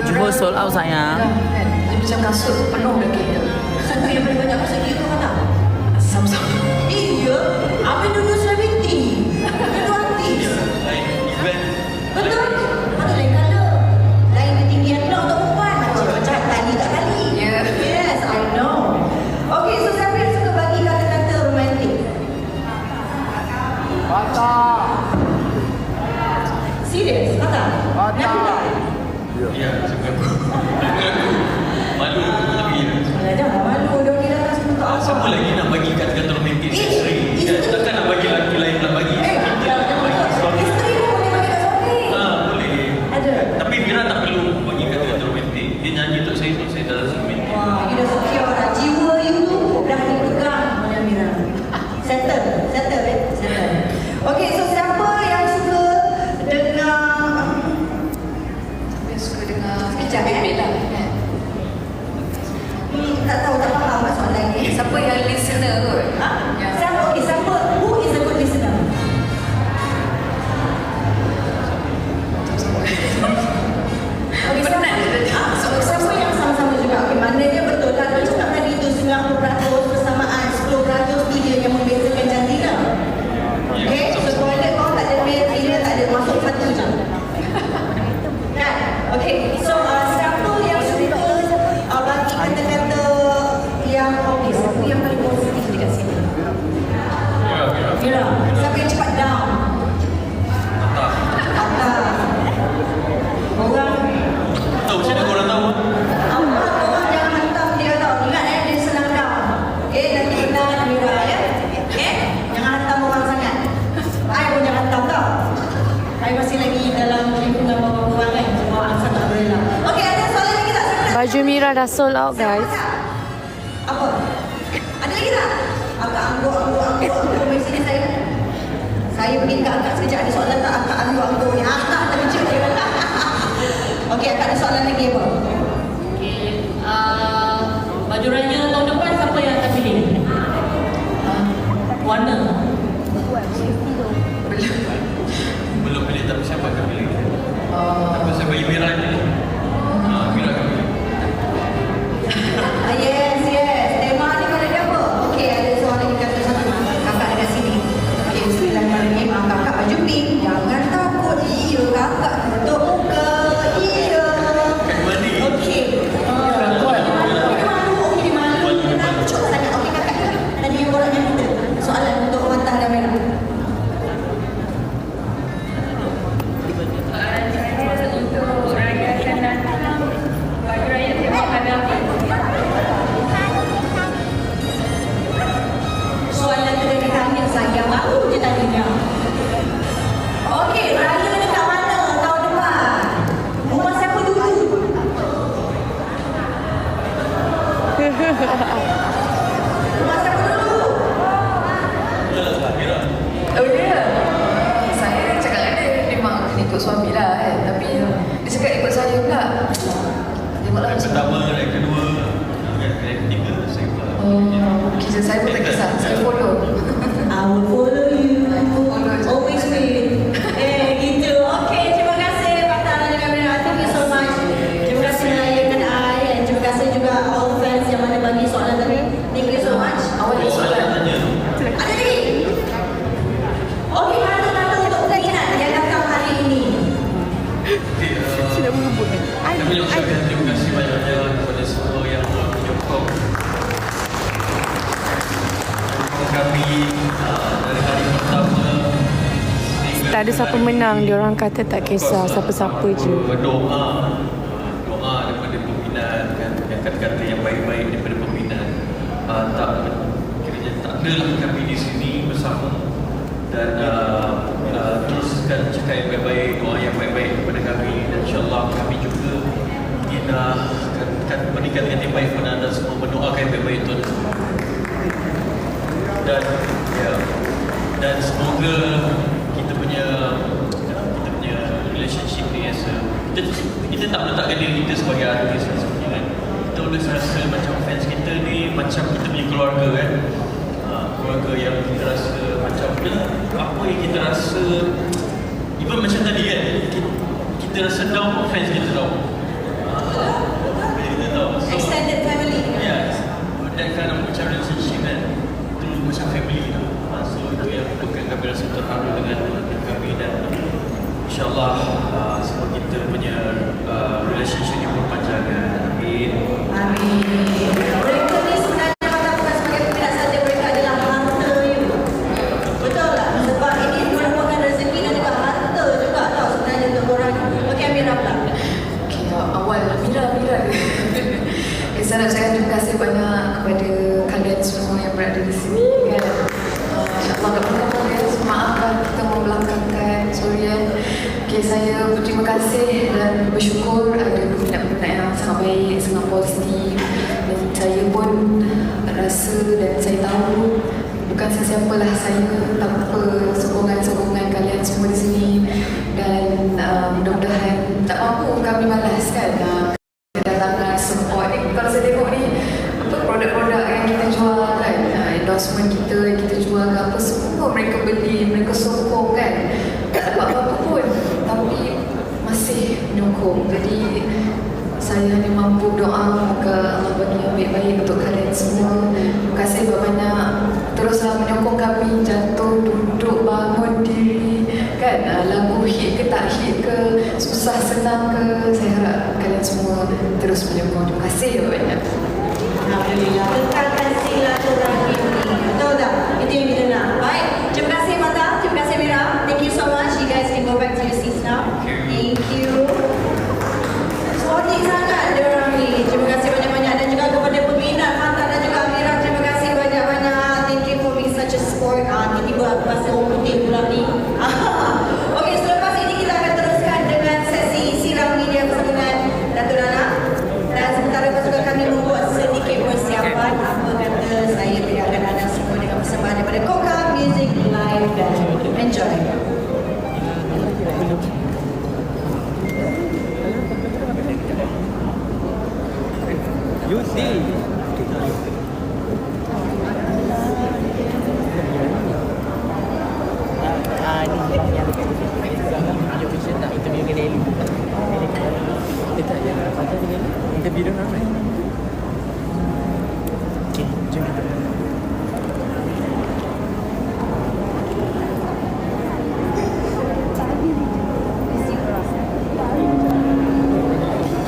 Pun sold out sayang. Dah, kan? Dia macam kasut penuh dah kereta. Siapa yang paling banyak masuk dia tu mana? Sama-sama. Iya, apa dulu tak tahu tak faham mak soalan ni. Siapa yang listener kot? Ha? Yang Siapa? Okay, siapa? Who is a good listener? Okay, siapa? Penat. Ah, so, siapa yang sama-sama juga? Okay, maknanya betul lah. Dia cakap tadi tu 90% persamaan, 10% dia yang membezakan jantina. Okay, so toilet kau tak ada male, dia tak ada masuk satu je. Kan? Okay, so uh, siapa yang suka uh, bagi kata-kata yang okay, siapa yang paling positif dekat sini? Ya, Mira. Mira, siapa yang cepat down? Tak. Apa? Orang Tahu macam mana korang tahu? Apa orang jangan hantam dia tau. Ingat eh dia senang down. Okay, nanti kenal Mira ya. Okay? Jangan hantam orang sangat. I pun jangan hantam tau. I masih lagi dalam lingkungan bawah-bawah kan. Semua angsa tak boleh lah. Okay, ada soalan lagi tak? Silakan. Baju Mira dah sold out guys. Apa? Ada lagi tak? Akak angguk, angguk, angguk, angguk. Mari sini saya. Saya pergi kat akak sekejap. Ada soalan tak akak angguk, angguk ni? Tak, terkejut dia. Okey, akak ada soalan lagi apa? Ikut suami lah kan. Tapi dia cakap ikut saya pula. Tengoklah Yang macam pertama, yang kedua, yang yang ketiga, saya pula. Oh, kisah saya pun tak kisah. Saya follow. I will follow. Follow siapa menang, ini. diorang kata tak kisah, siapa-siapa je. Berdoa, doa daripada peminat kan, yang kata-kata yang baik-baik daripada peminat. Uh, tak kiranya tak adalah kami di sini bersama dan uh, uh, teruskan cakap yang baik-baik, doa yang baik-baik kepada kami dan insyaAllah kami juga ingin akan, akan berikan yang terbaik kepada anda semua mendoakan yang baik-baik untuk dan ya dan semoga kita punya kita punya relationship ni as a, kita, kita tak meletakkan diri kita sebagai artis kan? Kita always rasa macam fans kita ni macam kita punya keluarga kan? Uh, keluarga yang kita rasa macam ya, apa yang kita rasa? Even macam tadi kan? Kita, kita rasa down pun fans kita down. Uh, Jadi kita tahu. So, Extended family. Yes, that kind of macam relationship kan Itu macam family tu Ah, So itu yang bukan kami rasa terharu dengan dengan kami dan InsyaAllah uh, semua kita punya uh, relationship yang berpanjangan Amin Amin. Mereka ni sebenarnya mata bukan sebagai peminat saja, mereka adalah harta you. Betul tak? Sebab ini merupakan rezeki dan juga harta juga tau sebenarnya untuk korang. Okey Amira pula. Okay, awal Mira, Mira. okay, saya nak cakap terima kasih banyak kepada kalian semua yang berada di sini kan. Uh, InsyaAllah tak pernah ya. Maafkan kita membelakangkan sorry ya. Okay, saya berterima kasih dan bersyukur ada peminat-peminat yang sangat baik, sangat positif dan saya pun rasa dan saya tahu bukan sesiapa lah saya tanpa sokongan-sokongan kalian semua di sini. Dan uh, mudah-mudahan tak mampu kami balas kan uh, kedatangan support. Ni kalau saya tengok ni apa produk-produk yang kita jual kan uh, endorsement kita yang kita jual ke apa semua mereka beli mereka sokong kan. Tak dapat apa-apa pun tapi masih menyokong. Jadi saya hanya mampu doa moga Allah bagi yang baik-baik untuk kalian semua terima kasih banyak-banyak teruslah menyokong kami jatuh duduk bangun diri. Kan uh, lagu hit ke tak hit ke susah senang ke saya harap kalian semua terus menyokong terima kasih banyak. Alhamdulillah. Kekalkan silaturahim ni. Betul tak? Itu yang kita nak. Baik. Terima kasih Mata. Terima kasih Mira. Thank you so much. You guys can go back to your seats now. Thank you. Sporting sangat diorang ni. Terima kasih banyak-banyak dan juga kepada peminat Mata dan juga Mira. Terima kasih banyak-banyak. Thank you for being such a sport. Ah, tiba-tiba aku rasa orang putih pula ni. Okey, selepas ini kita akan teruskan dengan sesi siram media bersama dengan Datuk Nana. Dan sementara lepas juga kami membuat sedikit persiapan apa kata saya berikan anda semua dengan persembahan daripada Koka Music Live dan enjoy. Ah, ni yang yang video vision nak interview dengan Ellie. Dia tak ada apa dengan interview dia ramai. Okay, jom kita.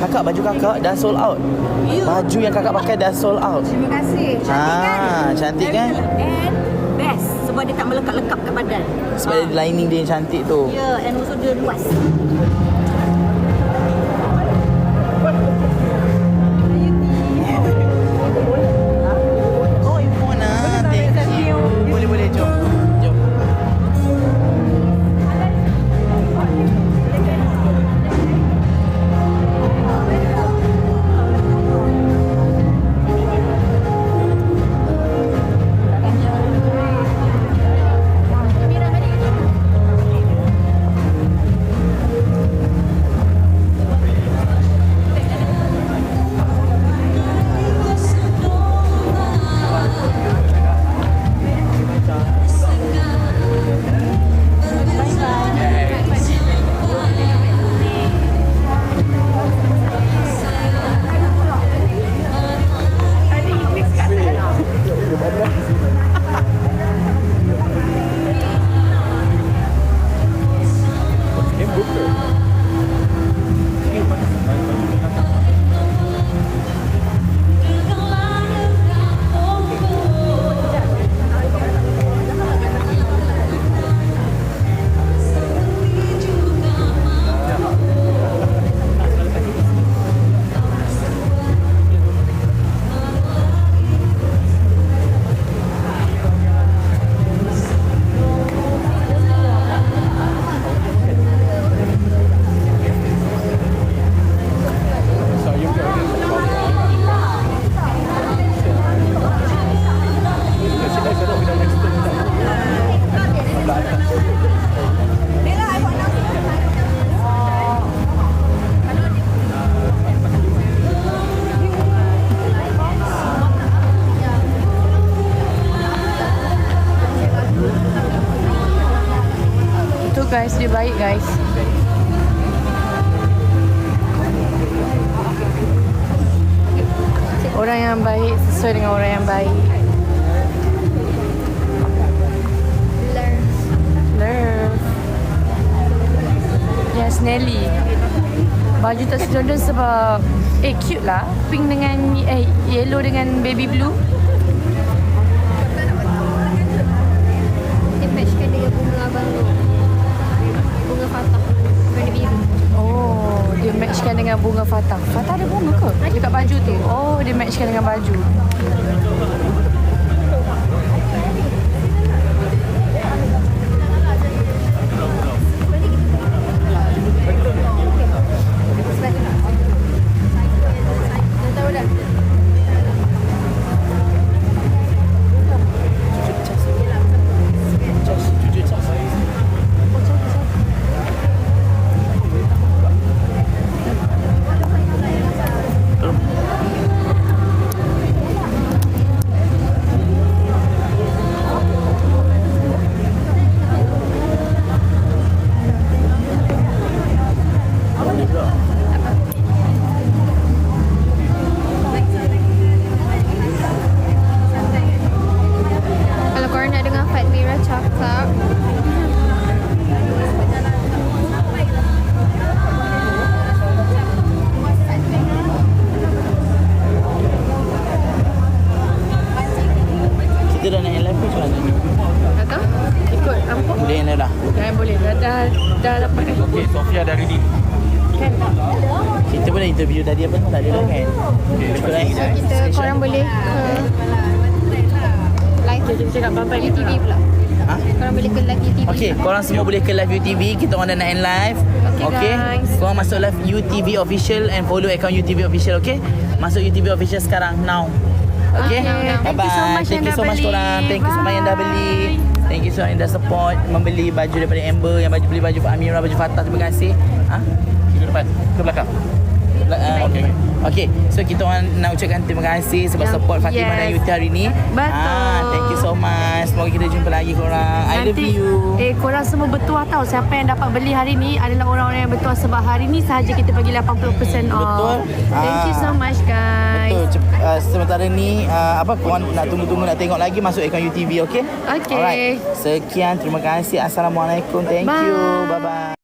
Kakak baju kakak dah sold out. Baju yang kakak pakai dah sold out. Terima kasih. Cantik kan? Ah, cantik kan? And best sebab dia tak melekat-lekat kat badan. Sebab dia lining dia yang cantik tu. Ya, yeah, and also dia luas. guys, dia baik guys. Orang yang baik sesuai dengan orang yang baik. Yes, Nelly. Baju tak sejodoh sebab Eh, cute lah. Pink dengan Eh, yellow dengan baby blue. Fatah. Warna biru. Oh, dia matchkan dengan bunga Fatah. Fatah ada bunga ke? Dekat baju tu. Oh, dia matchkan dengan baju. Dah, dapat dah. Okay, Sofia dah ready. Kan? Kita pun dah interview tadi apa tak ada dah kan? Cukup lah. So kita korang boleh ke Live Okay, kita cakap bye-bye UTV pula Ha? Korang boleh ke live UTV Okey, korang semua boleh ke live UTV. Kita orang dah nak end live. Okay, Okey. guys. Korang masuk live UTV official and follow account UTV official, okey? Masuk UTV official sekarang now. Okey. Okay. Bye Thank you so much Thank yang you so dah much beli. korang. Thank you so much yang dah beli. Thank you so much dah support membeli baju daripada Amber, yang baju beli baju Amira, baju Fatah. Terima kasih. Ha? Ke depan, ke belakang. Ah, Okey, okey. Okay, so kita orang nak ucapkan terima kasih sebab Yang- support Fatimah yes. dan Yuti hari ni. Betul. Ah, thank you so much. Semoga kita jumpa lagi korang. I love Nanti, you. Eh, korang semua bertuah tau. Siapa yang dapat beli hari ni adalah orang-orang yang bertuah sebab hari ni sahaja kita bagi 80% off. Betul. Thank you Ah. so much guys. Betul. Cep- uh, sementara ni uh, apa korang nak tunggu-tunggu nak tengok lagi masuk akaun UTV, okey? Okey. Alright. Sekian, terima kasih. Assalamualaikum. Thank you. Bye. Bye bye.